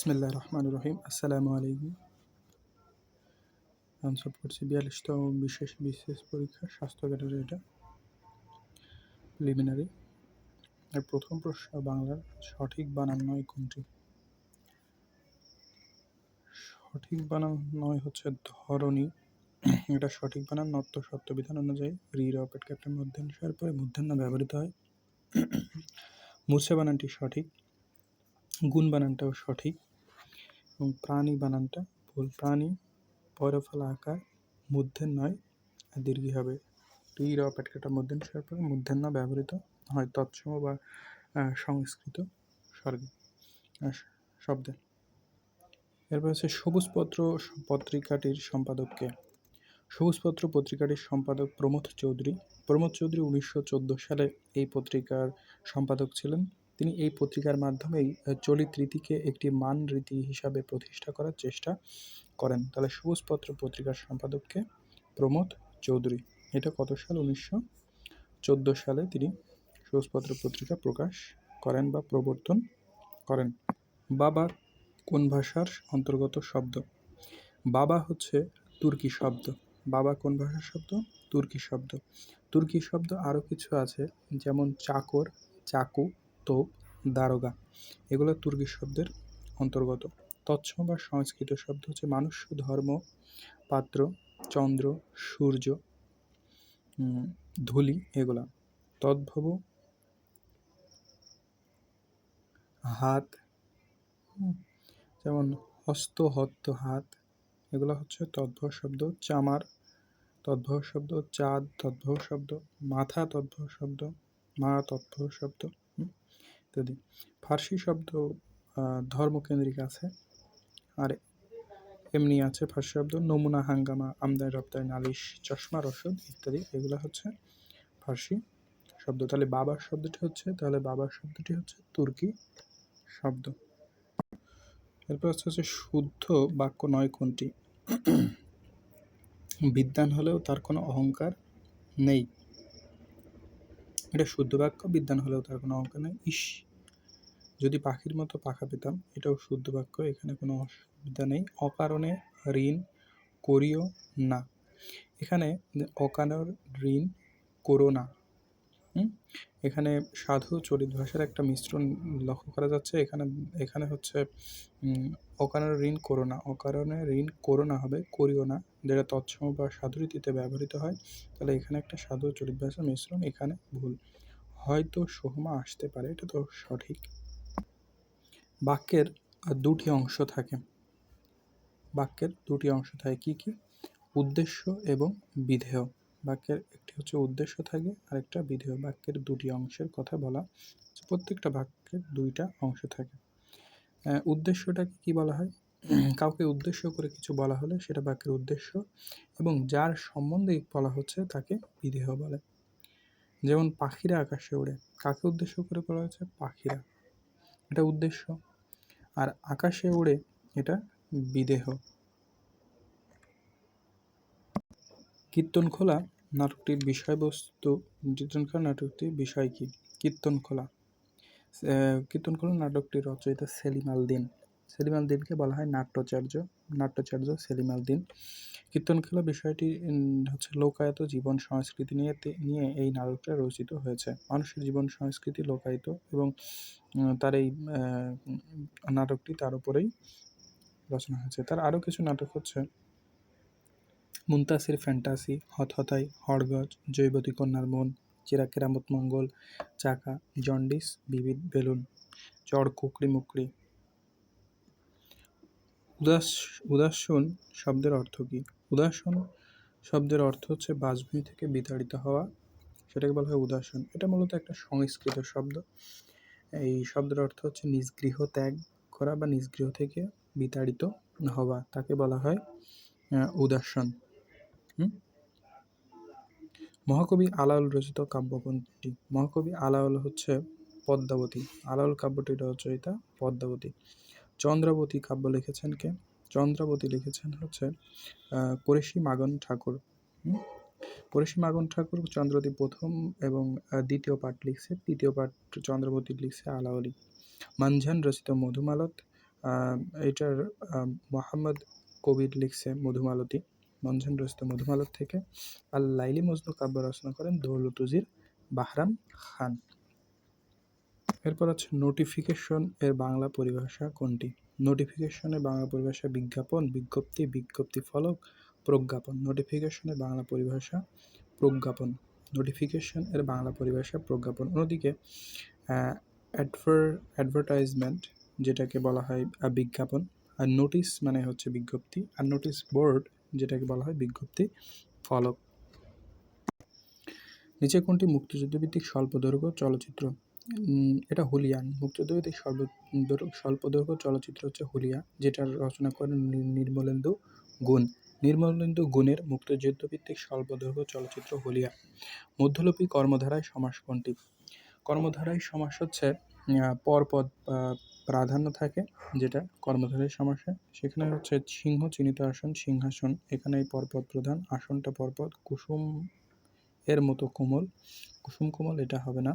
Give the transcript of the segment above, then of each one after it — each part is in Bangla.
বিসমিল্লাহ রহমান রহিম আসসালামু আলাইকুম আনসার করছি বিয়াল্লিশতম বিশেষ বিশেষ পরীক্ষা, স্বাস্থ্য ক্যাটাগরি এটা। প্রিলিমিনারি এর প্রথম প্রশ্ন, বাংলার সঠিক বানান নয় কোনটি? সঠিক বানান নয় হচ্ছে ধরনী এটা সঠিক বানান নত্য সত্য বিধান অনুযায়ী রি রপেট ক্যাপ্টেন মধ্যাংশের পরে মধ্যাহ্ন ব্যবহৃত হয়। মুছে বানানটি সঠিক। গুণ বানানটাও সঠিক। এবং প্রাণী বানানটা ভুল। প্রাণী পয়রফলা আকার মূর্ধের নয় দীর্ঘী হবে। টি র পেটকাটা মধ্যাংশের পরে মূর্ধন্য ব্যবহৃত হয় তৎসম বা সংস্কৃত স্বর্গে শব্দে। এরপর হচ্ছে সবুজপত্র পত্রিকাটির সম্পাদককে সবুজপত্র পত্রিকাটির সম্পাদক প্রমোদ চৌধুরী। প্রমোদ চৌধুরী উনিশশো চোদ্দ সালে এই পত্রিকার সম্পাদক ছিলেন। তিনি এই পত্রিকার মাধ্যমেই চলিত রীতিকে একটি মান রীতি হিসাবে প্রতিষ্ঠা করার চেষ্টা করেন। তাহলে সবুজপত্র পত্রিকার সম্পাদককে প্রমোদ চৌধুরী। এটা কত সাল? উনিশশো চোদ্দ সালে তিনি সবুজপত্র পত্রিকা প্রকাশ করেন বা প্রবর্তন করেন। বাবা কোন ভাষার অন্তর্গত শব্দ? বাবা হচ্ছে তুর্কি শব্দ। বাবা কোন ভাষার শব্দ? তুর্কি শব্দ। তুর্কি শব্দ আরও কিছু আছে, যেমন চাকর, চাকু তোপ দারোগা এগুলো তুর্কি শব্দের অন্তর্গত। তৎসম বা সংস্কৃত শব্দ হচ্ছে মানুষ, ধর্ম, পাত্র, চন্দ্র, সূর্য ধুলি এগুলা। তদ্ভব হাত, যেমন হস্ত, হত্ত, হাত, এগুলো হচ্ছে তদ্ভব শব্দ। চামার, তদ্ভব শব্দ। চাঁদ, তদ্ভব শব্দ। মাথা, তদ্ভব শব্দ। মা, তদ্ভব শব্দ। ইত্যাদি। ফার্সি শব্দ ধর্মকেন্দ্রিক আছে। আর এমনি আছে ফার্সি শব্দ, নমুনা, হাঙ্গামা, আমদানি, রপ্তানি, নালিশ, চশমা রসদ ইত্যাদি। এগুলো হচ্ছে ফার্সি শব্দ। তাহলে বাবার শব্দটি হচ্ছে, তাহলে বাবার শব্দটি হচ্ছে তুর্কি শব্দ। এরপর হচ্ছে হচ্ছে শুদ্ধ বাক্য নয় কোনটি? বিদ্যান হলেও তার কোনো অহংকার নেই। এটা শুদ্ধ বাক্য, বিদ্যান হলেও তার কোনো অঙ্ক নেই। ইস, যদি পাখির মতো পাখা পেতাম, এটাও শুদ্ধ বাক্য, এখানে কোনো অসুবিধা নেই। অকারণে ঋণ করিও না। এখানে অকারণ ঋণ করো না। এখানে সাধু চলিত ভাষার একটা মিশ্রণ লক্ষ্য করা যাচ্ছে। এখানে এখানে হচ্ছে অকারণে ঋণ করো না। অকারণে ঋণ করো না হবে, করিও না। যেটা তৎসম বা সাধুরীতিতে ব্যবহৃত হয়, তাহলে এখানে একটা সাধু চলিত ভাষার মিশ্রণ এখানে ভুল। হয়তো সোহমা আসতে পারে, এটা তো সঠিক। বাক্যের দুটি অংশ থাকে। বাক্যের দুটি অংশ থাকে, কি কি? উদ্দেশ্য এবং বিধেয়। বাক্যের একটি হচ্ছে উদ্দেশ্য থাকে আর একটা বিধেয় বাক্যের দুটি অংশের কথা বলা। প্রত্যেকটা বাক্যের দুইটা অংশ থাকে। উদ্দেশ্যটাকে কি বলা হয়? কাউকে উদ্দেশ্য করে কিছু বলা হলে সেটা বাক্যের উদ্দেশ্য এবং যার সম্বন্ধে বলা হচ্ছে তাকে বিধেয় বলে। যেমন পাখিরা আকাশে ওড়ে, কাকে উদ্দেশ্য করে বলা হয়েছে? পাখিরা। এটা উদ্দেশ্য। আর আকাশে ওড়ে, এটা বিদেহ কীর্তনখোলা নাটকটির বিষয়বস্তু কীর্তনখোলা নাটকটির বিষয় কি? কীর্তনখোলা কীর্তনখোলা নাটকটির রচয়িতা সেলিম আল দিন। সেলিম আল দিনকে বলা হয় নাট্যাচার্য নাট্যাচার্য সেলিম আল দিন। কীর্তনখোলা বিষয়টি হচ্ছে লোকায়ত জীবন সংস্কৃতি নিয়ে নিয়ে এই নাটকটা রচিত হয়েছে। মানুষের জীবন সংস্কৃতি লোকায়িত এবং তার এই নাটকটি তার উপরেই রচনা হয়েছে। তার আরও কিছু নাটক হচ্ছে মুন্তাসির ফ্যান্টাসি, হতহতাই হড়গজ জৈবতী কন্যার মন চিরা কেরামত মঙ্গল, চাকা, জন্ডিস, বিবিধ বেলুন চড় কুকড়ি মুকড়ি। উদাস, উদাসন শব্দের অর্থ কী? উদাসন শব্দের অর্থ হচ্ছে বাসভূমি থেকে বিতাড়িত হওয়া, সেটাকে বলা হয় উদাসন। এটা মূলত একটা সংস্কৃত শব্দ। এই শব্দের অর্থ হচ্ছে নিজ গৃহ ত্যাগ করা বা নিজ গৃহ থেকে বিতাড়িত হওয়া, তাকে বলা হয় উদাসন। মহাকবি আলাউল রচিত কাব্যপন্থী। মহাকবি আলাউল হচ্ছে পদ্মাবতী। আলাউল কাব্যটির রচয়িতা পদ্মাবতী। চন্দ্রাবতী কাব্য লিখেছেন কে? চন্দ্রাবতী লিখেছেন হচ্ছে করেশি মাগন ঠাকুর। পরেশী মাগন ঠাকুর চন্দ্রবতী প্রথম এবং দ্বিতীয় পাঠ লিখছে। তৃতীয় পাঠ চন্দ্রবতী লিখছে আলাওলি মানঝান রচিত মধুমালত এটার মোহাম্মদ কবির লিখছে মধুমালতী। মঞ্জন রচিত মধুমালত থেকে আর লাইলি মজনু কাব্য রচনা করেন দৌলতুজির বাহরাম খান। এরপর আছে নোটিফিকেশন এর বাংলা পরিভাষা কোনটি? নোটিফিকেশনের বাংলা পরিভাষা বিজ্ঞাপন, বিজ্ঞপ্তি বিজ্ঞপ্তি ফলক, প্রজ্ঞাপন। নোটিফিকেশনের বাংলা পরিভাষা প্রজ্ঞাপন। নোটিফিকেশন এর বাংলা পরিভাষা প্রজ্ঞাপন। অন্যদিকে অ্যাডভার অ্যাডভার্টাইজমেন্ট যেটাকে বলা হয় বিজ্ঞাপন। আর নোটিশ মানে হচ্ছে বিজ্ঞপ্তি। আর নোটিশ বোর্ড যেটাকে বলা হয় বিজ্ঞপ্তি, ফলক। নিচে কোনটি? মুক্তিযুদ্ধভিত্তিক স্বল্পদৈর্ঘ্য চলচ্চিত্র। এটা হুলিয়ান। মুক্তিযুদ্ধভিত্তিক দৈর্ঘ্য- স্বল্পদৈর্ঘ্য চলচ্চিত্র হচ্ছে হুলিয়া, যেটার রচনা করেন নির্মলেন্দু গুণ। নির্মলেন্দু গুণের মুক্তিযুদ্ধভিত্তিক স্বল্পদৈর্ঘ্য চলচ্চিত্র হুলিয়া। মধ্যলোপী কর্মধারায় সমাস কোনটি? কর্মধারায় সমাস হচ্ছে পরপদ প্রাধান্য থাকে, যেটা কর্মধারায় সমাসে সেখানে হচ্ছে সিংহ, চিহ্নিত আসন, সিংহাসন। এখানে এই পরপদ প্রধান, আসনটা পরপদ। কুসুম এর মতো কোমল। কুসুম কোমল, এটা হবে না।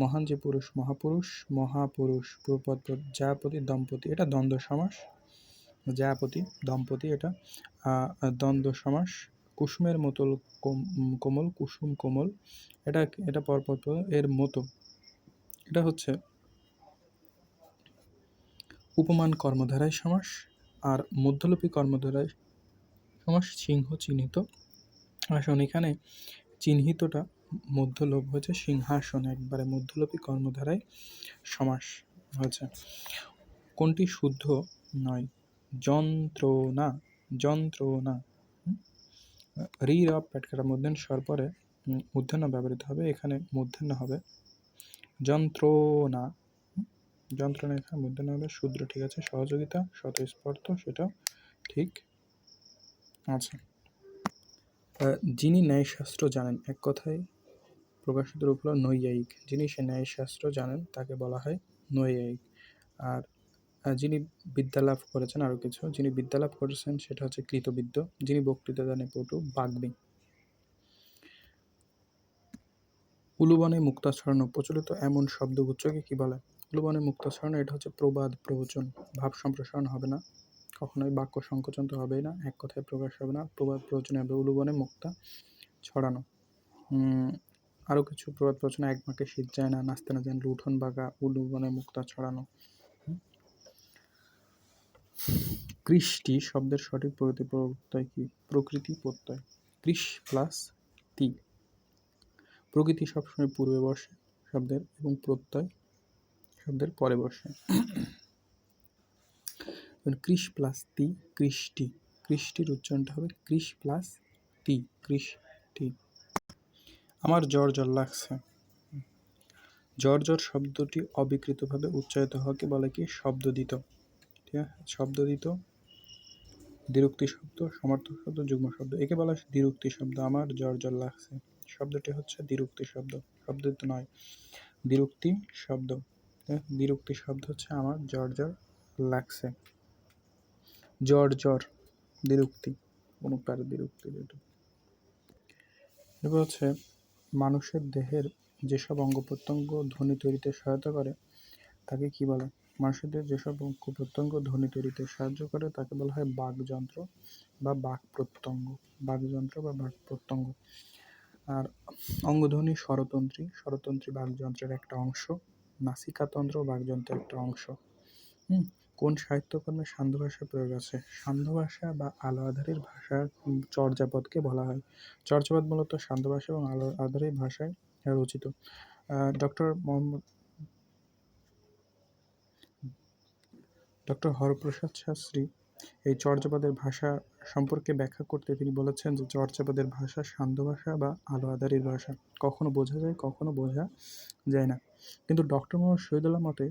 মহান যে পুরুষ, মহাপুরুষ মহাপুরুষ, প্রপদ জাপতি, দম্পতি, এটা দ্বন্দ্ব সমাস। জাপতি, দম্পতি, এটা দ্বন্দ্ব সমাস। কুসুমের মতো কোমল, কুসুম কোমল। এটা এটা পরপদ এর মতো। এটা হচ্ছে উপমান কর্মধারায় সমাস আর মধ্যলোপী কর্মধারায় সমাস সিংহ চিহ্নিত। আসন এখানে চিহ্নিতটা মধ্যলোপ হয়েছে, সিংহাসন একবারে মধ্যলোপী কর্মধারায় সমাস হয়েছে। কোনটি শুদ্ধ নয়? যন্ত্রণা যন্ত্রণা? রি র পেটকাটা মধ্যাহ্ন স্বর পরে মূর্ধন্য ব্যবহৃত হবে, এখানে মূর্ধন্য হবে। যন্ত্রণা? যন্ত্রণা এখানে মূর্ধন্য হবে শূদ্র ঠিক আছে, সহযোগিতা, স্বতঃস্ফূর্ত, সেটাও ঠিক আছে। যিনি ন্যায়শাস্ত্র জানেন, এক কথায় প্রকাশিত রূপ হলো নৈয়ায়িক। যিনি সে ন্যায়শাস্ত্র জানেন, তাকে বলা হয় নৈয়ায়িক। আর যিনি বিদ্যালাভ করেছেন, আরও কিছু, যিনি বিদ্যালাভ করেছেন, সেটা হচ্ছে কৃতবিদ্য। যিনি বক্তৃতা দানে পটু বাগ্মী। উলুবনে মুক্তাছড়ান প্রচলিত এমন শব্দগুচ্ছকে কি বলে? উলুবনে মুক্তাছড়ানো এটা হচ্ছে প্রবাদ, প্রবচন। ভাব সম্প্রসারণ হবে না। কখনোই বাক্য সংকোচন তো হবেই না, এক কথায় প্রকাশ হবে না। প্রবাদ, প্রবচনে হবে উলুবনে মুক্তা ছড়ানো। আরও কিছু প্রবাদ, প্রবচনে, এক মাকে শীত যায় না নাচতে না যান উঠোন বাগা উলুবনে মুক্তা ছড়ানো। কৃষ্টি শব্দের সঠিক প্রকৃতি প্রত্যয় কি? প্রকৃতি প্রত্যয়। কৃষ প্লাস তি। প্রকৃতি সবসময় পূর্বে বসে শব্দের এবং প্রত্যয় শব্দের পরে বসে। কৃষ প্লাস তি কৃষ্টি কৃষ্টির উচ্চারণটা হবে কৃষ প্লাস তি কৃষ্টি আমার জ্বর জ্বর লাগছে। জ্বর জ্বর শব্দটি অবিকৃতভাবে উচ্চারিত হওয়াকে বলে কি? শব্দদিত ঠিক আছে? শব্দদিত দ্বিরুক্তি শব্দ সমার্থক শব্দ, যুগ্ম শব্দ। একে বলা হয় দ্বিরুক্তি শব্দ। আমার জ্বর জ্বর লাগছে। শব্দটি হচ্ছে দ্বিরুক্তি শব্দ। শব্দদিত নয়। দ্বিরুক্তি শব্দ। ঠিক আছে? শব্দ হচ্ছে আমার, জ্বর জ্বর লাগছে। জ্বর জ্বর দ্বিরুক্তি অনুকার দ্বিরুক্তি দুটো এবার হচ্ছে, মানুষের দেহের যেসব অঙ্গ প্রত্যঙ্গ ধ্বনি তৈরিতে সহায়তা করে, তাকে কি বলে? মানুষের দেহের যেসব অঙ্গ প্রত্যঙ্গ ধ্বনি তৈরিতে সাহায্য করে, তাকে বলা হয় বাকযন্ত্র বা বাক প্রত্যঙ্গ। বাকযন্ত্র বা বাক প্রত্যঙ্গ। আর অঙ্গধ্বনি স্বরতন্ত্রী স্বরতন্ত্রী বাকযন্ত্রের একটা অংশ। নাসিকাতন্ত্র বাগযন্ত্রের একটা অংশ। কোন সাহিত্যকর্মে সান্ধ্য ভাষা প্রয়োগ আছে? সান্ধ্য ভাষা বা আলো আধারির ভাষা উম, চর্যাপদকে বলা হয়। চর্যাপদ মূলত সান্ধ্য ভাষা এবং আলো আধারের ভাষায় রচিত। ডক্টর মোহাম্মদ ডক্টর হরপ্রসাদ শাস্ত্রী এই চর্যাপদের ভাষা সম্পর্কে ব্যাখ্যা করতে তিনি বলেছেন যে চর্যাপদের ভাষা সান্ধ্য ভাষা বা আলো আধারির ভাষা। কখনো বোঝা যায় কখনো বোঝা যায় না। কিন্তু ডক্টর মোহাম্মদ শহীদুল্লাহ মতে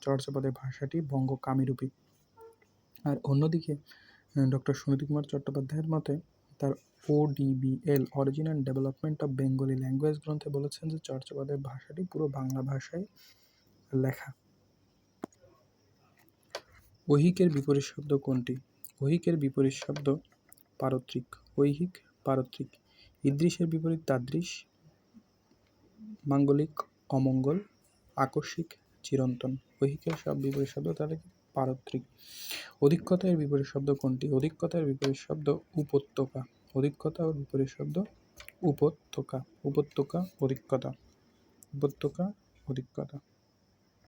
চর্যাপদের ভাষাটি বঙ্গ কামিরূপী আর অন্যদিকে ডক্টর সুনীতি কুমার চট্টোপাধ্যায়ের মতে তার ODBL origin and development of Bengali language গ্রন্থে বলেছেন যে চর্যাপদের ভাষাটি পুরো বাংলা ভাষায় লেখা। ঐহিকের বিপরীত শব্দ কোনটি? ঐহিকের বিপরীত শব্দ পারত্রিক। ঐহিক, পারত্রিক। ইদৃশের বিপরীত তাদৃশ। মাঙ্গলিক অমঙ্গল, আকস্মিক, চিরন্তন। ঐহিকের সব বিপরীত শব্দ তাহলে পারত্রিক। অধিকতা এর বিপরীত শব্দ কোনটি? অধিকতার বিপরীত শব্দ উপত্যকা। অধিকতা ও বিপরীত শব্দ উপত্যকা। উপত্যকা, অধিকতা। উপত্যকা, অধিকতা।